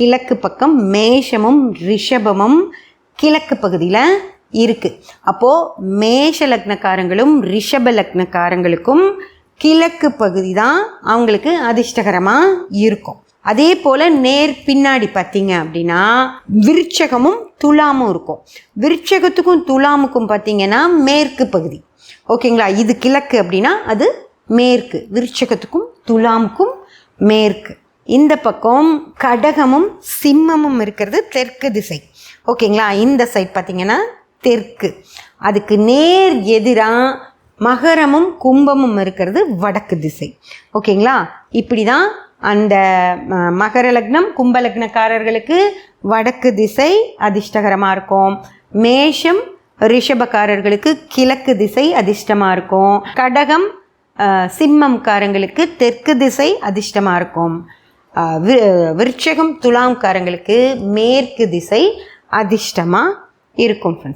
கிழக்கு பக்கம் மேஷமும் ரிஷபமும் கிழக்கு பகுதியில் இருக்குது அப்போது மேஷ லக்னக்காரங்களும் ரிஷப லக்னக்காரங்களுக்கும் கிழக்கு பகுதி தான் அவங்களுக்கு அதிர்ஷ்டகரமாக இருக்கும். அதே போல் நேர் பின்னாடி பார்த்தீங்க அப்படின்னா விருட்சகமும் துலாமும் இருக்கும். விருட்சகத்துக்கும் துலாமுக்கும் பார்த்தீங்கன்னா மேற்கு பகுதி. ஓகேங்களா? இது கிழக்கு அப்படின்னா அது மேற்கு. விருட்சகத்துக்கும் துலாமுக்கும் மேற்கு. இந்த பக்கம் கடகமும் சிம்மமும் இருக்கிறது தெற்கு திசை. ஓகேங்களா? இந்த சைட் பார்த்தீங்கன்னா தெற்கு. அதுக்கு நேர் எதிராக மகரமும் கும்பமும் இருக்கிறது வடக்கு திசை. ஓகேங்களா? இப்படி தான் அந்த மகர லக்னம் கும்ப லக்னக்காரர்களுக்கு வடக்கு திசை அதிர்ஷ்டகரமாக இருக்கும். மேஷம் ரிஷபக்காரர்களுக்கு கிழக்கு திசை அதிர்ஷ்டமாக இருக்கும். கடகம் சிம்மம்காரங்களுக்கு தெற்கு திசை அதிர்ஷ்டமாக இருக்கும். அஹ், வி- விருட்சகம் துலாம்காரங்களுக்கு மேற்கு திசை அதிர்ஷ்டமாக இருக்கும்.